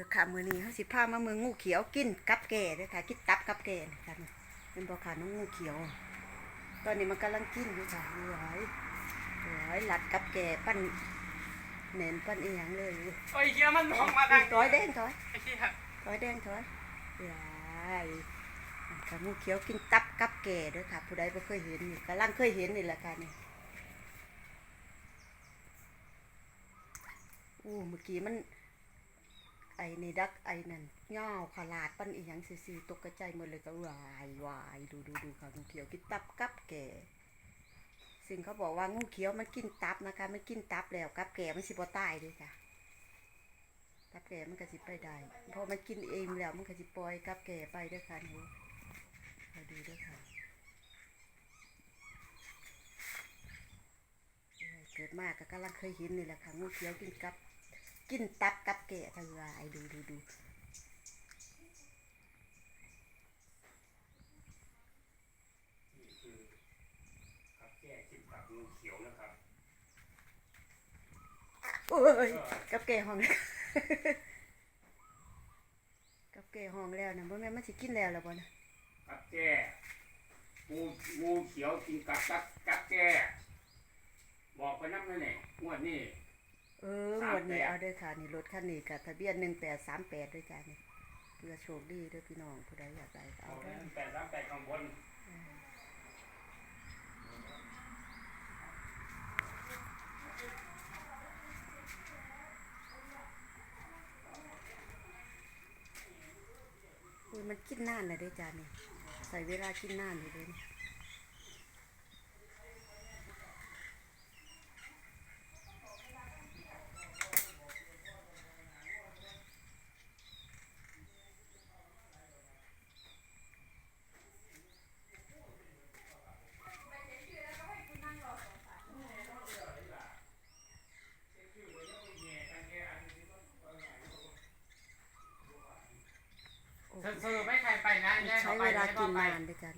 ด้อค่ะมือนี้เฮาสิพามาเมืองงูเขียวกินกับแก่เด้อค่ะกินตับกับแก่นะคะเป็นบ่ค่ะน้องงูเขียว ตอนนี้มันกำลังกินอยู่ค่ะหวายหวายหลัดกับแก่ปั้นแหนนปั้นเอียงเลยโอ้ยเฮียมันมองมาทางถอยแดงถอยไอ้เฮียถอยแดงถอยหวายค่ะงูเขียวกินตับกับแก่เด้อค่ะ ผู้ใดบ่เคยเห็นกำลังเคยเห็นนี่แหละค่ะนี่อู้เมื่อกี้มัน ไอ้นี่ดักไอนั่นย่าขลาดปั้นอีหยังซื่อๆตกกระใจหมดเลยก็วายวายดูดูดูค่ะงูเขียวกินตับกับแก่ซึ่งเขาบอกว่างูเขียวมันกินตับนะคะมันกินตับแล้วกับแก่มันสิบ่ตายด้วยค่ะกับแก่มันก็สิไปได้พอมันกินเองแล้วมันก็สิปล่อยกับแก่ไปด้วยค่ะหนูมาดูด้วยค่ะเกิดมากก็กำลังเคยเห็นนี่แหละค่ะงูเขียวกินกับ กินตับกับแกะกันวายดูดูดูนี่คือครับแก้กินกับงูเขียวนะครับโอ้ยกับแกะห้องกับแกะห้องแล้วนะบ่แม่นมันสิกินแล้วแล้วบ่นะกับแก้งูงูเขียวกินกับกับกับแก้บอกไปน้ำนั่นแหละงวดนี้ เออหมดนี้เอาเด้อค่ะนี่รถคันนี้กับทะเบียน1838ด้วยจ้านี่เพื่อโชคดีเด้อพี่น้องผู้ใดอยากได้ก็เอาเอาไว้เด้อแปดสามแปดข้างบนอุ้ยมันกินนานแล้วเด้อจ้านี่ใส่เวลากินนานอยู่เด้อนี่โอ้ย เธอไม่ใครไปนะแย่ใช้เขาไปเวลาไม่กินไป นานด้วยกัน